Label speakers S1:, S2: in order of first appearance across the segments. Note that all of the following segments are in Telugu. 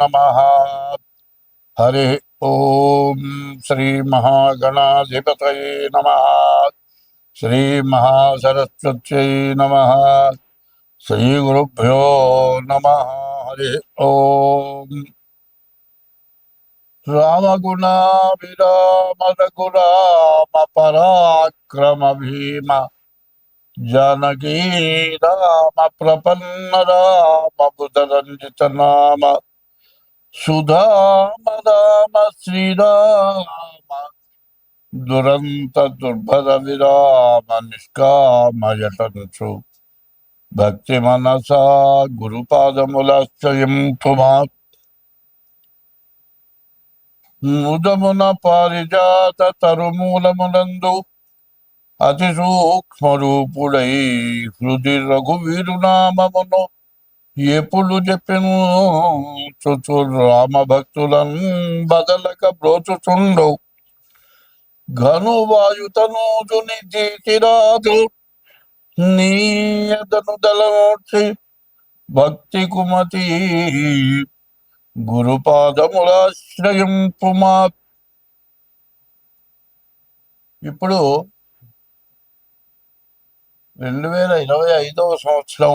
S1: नमः। हरे ॐ श्रीमहागणाधिपतये नमः। नम। नमः श्रीगुरुभ्यो नमः। हरे ॐ पराक्रम भीम जानकी राम प्रपन्न राम बुधरञ्जित नाम సుధామ రామ శ్రీరామ దురంత దుర్భర విరామ నిష్కామయటంచు భక్తి మనసా గురుపాదములాశ్రయం పుమా ముదమున పారిజాత తరుమూలమునందు అతి సూక్ష్మ రూపుడై హృది రఘువీరునామమును ఎప్పుడు చెప్పెను చుచు రామ భక్తులను బదలక బ్రోచుచుండు. ఘను వాయుతనూజుని తీసిరాదు నీయదను దళమోక్షి భక్తి కుమతి గురుపాదములాశ్రయం పుమా ఇప్పుడు రెండు వేల ఇరవై ఐదవ సంవత్సరం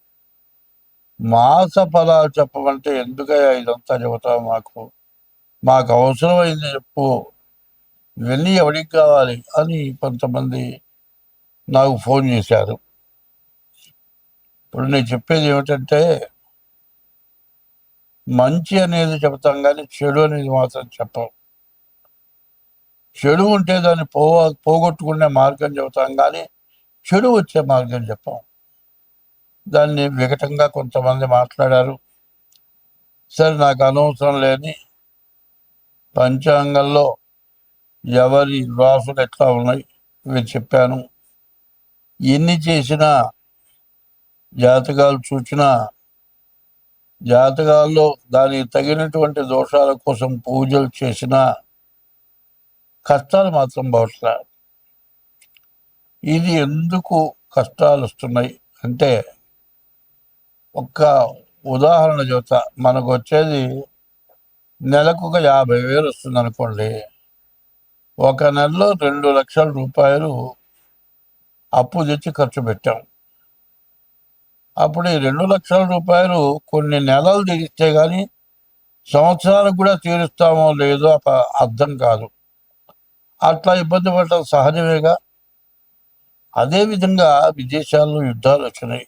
S1: మాస ఫలాలు చెప్పమంటే ఎందుకయ్యా ఇదంతా చెబుతావు మాకు? మాకు అవసరమైంది చెప్పు. ఇవన్నీ ఎవరికి కావాలి అని కొంతమంది నాకు ఫోన్ చేశారు. ఇప్పుడు నేను చెప్పేది ఏమిటంటే మంచి అనేది చెబుతాం కానీ చెడు అనేది మాత్రం చెప్పం. చెడు ఉంటే దాన్ని పో పోగొట్టుకునే మార్గం చెబుతాం కానీ చెడు వచ్చే మార్గం చెప్పాం. దాన్ని వికటంగా కొంతమంది మాట్లాడారు. సరే నాకు అనవసరం లేని పంచాంగంలో ఎవరి రాసులు ఎట్లా ఉన్నాయి? ఇవి చెప్పాను. ఎన్ని చేసినా జాతకాలు చూచినా జాతకాల్లో దానికి తగినటువంటి దోషాల కోసం పూజలు చేసినా కష్టాలు మాత్రం బహుశా ఇది ఎందుకు కష్టాలు వస్తున్నాయి అంటే ఒక్క ఉదాహరణ చెబుతా మనకు వచ్చేది నెలకు ఒక యాభై వేలు వస్తుంది అనుకోండి ఒక నెలలో రెండు లక్షల రూపాయలు అప్పు తెచ్చి ఖర్చు పెట్టాం. అప్పుడు ఈ రెండు లక్షల రూపాయలు కొన్ని నెలలు తీరిస్తే కానీ సంవత్సరాలకు కూడా తీరుస్తామో లేదో అప- అర్థం కాదు. అట్లా ఇబ్బంది పడటం సహజమేగా. అదేవిధంగా విదేశాల్లో యుద్ధాలు వచ్చినాయి.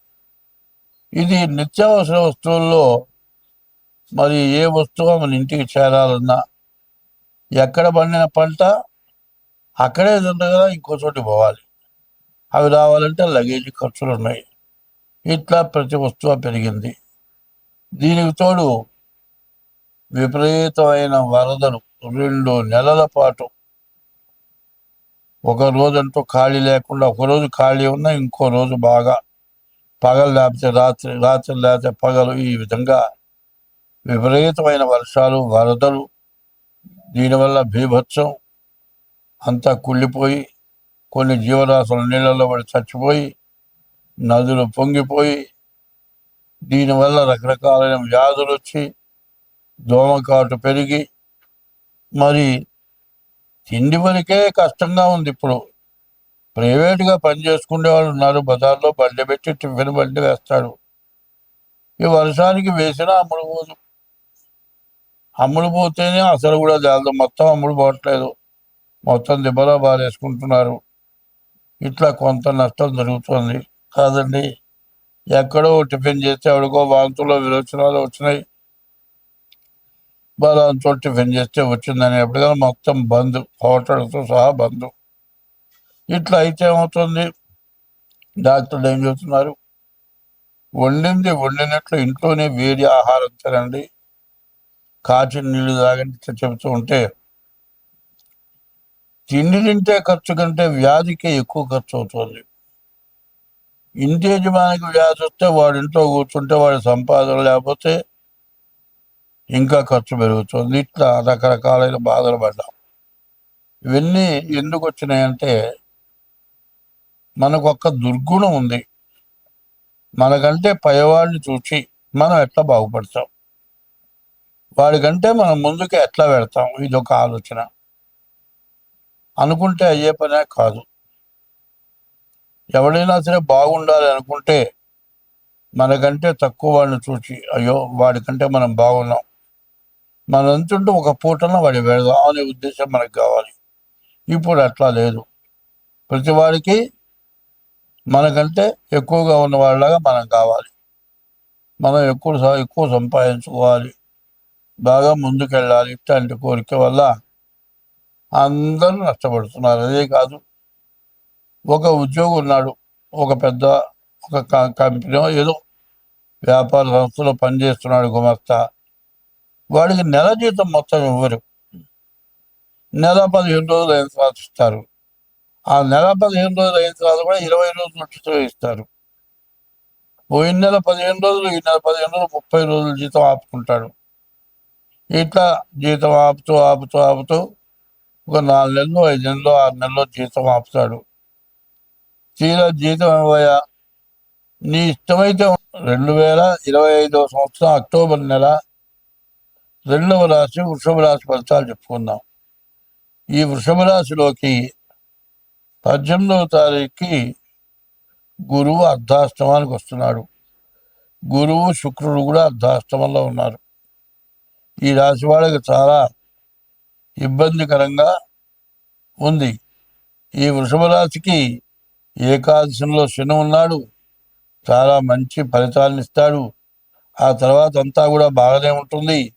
S1: ఇది నిత్యావసర వస్తువుల్లో మరి ఏ వస్తువు మన ఇంటికి చేరాలన్నా ఎక్కడ పండిన పంట అక్కడే తిండగా ఇంకో చోటి పోవాలి. అవి రావాలంటే లగేజ్ ఖర్చులు ఉన్నాయి ఇట్లా ప్రతి వస్తువు పెరిగింది. దీనికి తోడు విపరీతమైన వరదలు రెండు నెలల పాటు. ఒక రోజంటూ ఖాళీ లేకుండా ఒక రోజు ఖాళీ ఉన్నా ఇంకో రోజు బాగా పగలు లేకపోతే రాత్రి రాత్రి లేకపోతే పగలు ఈ విధంగా విపరీతమైన వర్షాలు వరదలు దీనివల్ల భీభత్సం అంతా కుళ్ళిపోయి కొన్ని జీవరాశులు నీళ్ళలో పడి చచ్చిపోయి నదులు పొంగిపోయి దీనివల్ల రకరకాలైన వ్యాధులు వచ్చి దోమకాటు పెరిగి మరి తిండి వరకే కష్టంగా ఉంది ఇప్పుడు. ప్రైవేట్గా పని చేసుకునే వాళ్ళు ఉన్నారు బజార్లో బండి పెట్టి టిఫిన్ బండి వేస్తాడు ఈ వర్షానికి వేసినా అమ్ముడు పోదు. అమ్ముడు పోతేనే అసలు కూడా జాలదు మొత్తం అమ్ముడు పోవట్లేదు. మొత్తం దిబ్బలో బారేసుకుంటున్నారు ఇట్లా కొంత నష్టం జరుగుతుంది. కాదండి ఎక్కడో టిఫిన్ చేస్తే ఎవడికో వాంతులో విరోచనాలు వచ్చినాయి. బలంతో టిఫిన్ చేస్తే వచ్చిందని ఎప్పటికైనా మొత్తం బంద్ హోటల్తో సహా బంద్. ఇట్లా అయితే ఏమవుతుంది? డాక్టర్లు ఏం చెబుతున్నారు? వండింది వండినట్లు ఇంట్లోనే వేడి ఆహారం తినండి. కాచిన నీళ్ళు తాగండి ఇట్లా చెబుతూ ఉంటే తిండి తింటే ఖర్చు కంటే వ్యాధికే ఎక్కువ ఖర్చు అవుతుంది. ఇంటి యజమానికి వ్యాధి వస్తే వాడి ఇంట్లో కూర్చుంటే వాడి సంపాదన లేకపోతే ఇంకా ఖర్చు పెరుగుతుంది. ఇట్లా రకరకాలైన బాధలు పడ్డాం. ఇవన్నీ ఎందుకు వచ్చినాయంటే మనకు ఒక దుర్గుణం ఉంది. మనకంటే పైవాడిని చూసి మనం ఎట్లా బాగుపడతాం? వాడికంటే మనం ముందుకు ఎట్లా పెడతాం ఇది ఒక ఆలోచన. అనుకుంటే అయ్యే పనే కాదు. ఎవడైనా సరే బాగుండాలి అనుకుంటే మనకంటే తక్కువ వాడిని చూసి అయ్యో వాడికంటే మనం బాగున్నాం. మనం ఎంతుంటే ఒక పూటన వాడి పెడదాం అనే ఉద్దేశం మనకు కావాలి. ఇప్పుడు అట్లా లేదు. ప్రతి వాడికి మనకంటే ఎక్కువగా ఉన్న వాళ్ళలాగా మనం కావాలి. మనం ఎక్కువ ఎక్కువ సంపాదించుకోవాలి. బాగా ముందుకెళ్ళాలి ఇట్లాంటి కోరిక వల్ల అందరూ నష్టపడుతున్నారు. అదే కాదు ఒక ఉద్యోగి ఉన్నాడు ఒక పెద్ద ఒక క- కంపెనీ ఏదో వ్యాపార సంస్థలో పనిచేస్తున్నాడు గుమస్తా. వాడికి నెల జీతం మొత్తం ఇవ్వరు. నెల పదిహేను రోజులు అయిన సాధిస్తారు ఇస్తారు ఆ నెల పదిహేను రోజులు అయిన తర్వాత కూడా ఇరవై రోజులు ఉచితం ఇస్తారు. పోయిన నెల పదిహేను రోజులు ఈ నెల పదిహేను రోజులు ముప్పై రోజులు జీతం ఆపుకుంటాడు. ఇట్లా జీతం ఆపుతూ ఆపుతూ ఆపుతూ ఒక నాలుగు నెలలు ఐదు నెలలు ఆరు నెలలు జీతం ఆపుతాడు. తీరా జీతం ఇవ్వయా? నీ ఇష్టమైతే రెండు వేల ఇరవై ఐదవ సంవత్సరం అక్టోబర్ నెల రెండవ రాశి వృషభ రాశి ఫలితాలు చెప్పుకుందాం. ఈ వృషభ రాశిలోకి పద్దెనిమిదవ తారీఖుకి గురువు అర్ధాష్టమానికి వస్తున్నాడు. గురువు శుక్రుడు కూడా అర్ధాష్టమంలో ఉన్నారు. ఈ రాశి వాళ్ళకి చాలా ఇబ్బందికరంగా ఉంది. ఈ వృషభ రాశికి ఏకాదశంలో శని ఉన్నాడు. చాలా మంచి ఫలితాలను ఇస్తాడు. ఆ తర్వాత అంతా కూడా బాగానే ఉంటుంది.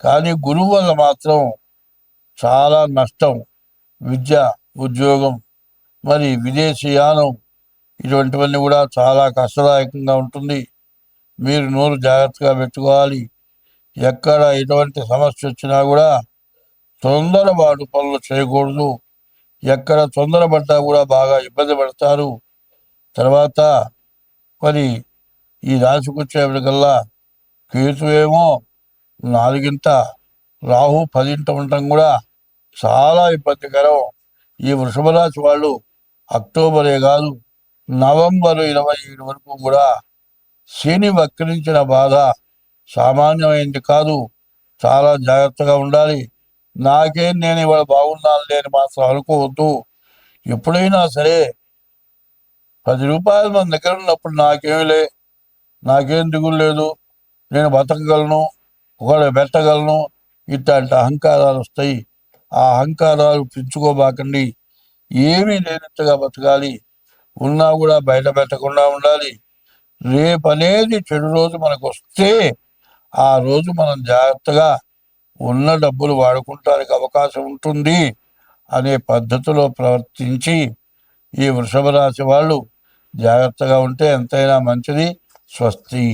S1: కానీ గురువు వల్ల మాత్రం చాలా నష్టం విద్య ఉద్యోగం మరి విదేశీయానం ఇటువంటివన్నీ కూడా చాలా కష్టదాయకంగా ఉంటుంది. మీరు నోరు జాగ్రత్తగా పెట్టుకోవాలి. ఎక్కడ ఎటువంటి సమస్య వచ్చినా కూడా తొందరపాటు పనులు చేయకూడదు. ఎక్కడ తొందరపడ్డా కూడా బాగా ఇబ్బంది పడతారు. తర్వాత మరి ఈ రాశికి వచ్చేప్పటికల్లా ఏమో నాలుగింట రాహు పదింట ఉండటం కూడా చాలా ఇబ్బందికరం. ఈ వృషభ రాశి వాళ్ళు అక్టోబరే కాదు నవంబర్ ఇరవై ఏడు వరకు కూడా శని వక్రించిన బాధ సామాన్యమైంది కాదు. చాలా జాగ్రత్తగా ఉండాలి. నాకేం నేను ఇవాళ బాగున్నాను లేని మాత్రం అనుకోవద్దు. ఎప్పుడైనా సరే పది రూపాయలు మన దగ్గర ఉన్నప్పుడు నాకేమీ లే నాకేం దిగులు లేదు. నేను బతకగలను ఒకళ్ళు పెట్టగలను ఇట్లాంటి అహంకారాలు వస్తాయి. ఆ అహంకారాలు పెంచుకోబాకండి. ఏమీ లేనట్టుగా బతకాలి. ఉన్నా కూడా బయట పెట్టకుండా ఉండాలి. రేపు అనేది చెడు రోజు మనకు వస్తే ఆ రోజు మనం జాగ్రత్తగా ఉన్న డబ్బులు వాడుకుంటానికి అవకాశం ఉంటుంది అనే పద్ధతిలో ప్రవర్తించి ఈ వృషభ రాశి వాళ్ళు జాగ్రత్తగా ఉంటే ఎంతైనా మంచిది. స్వస్తి.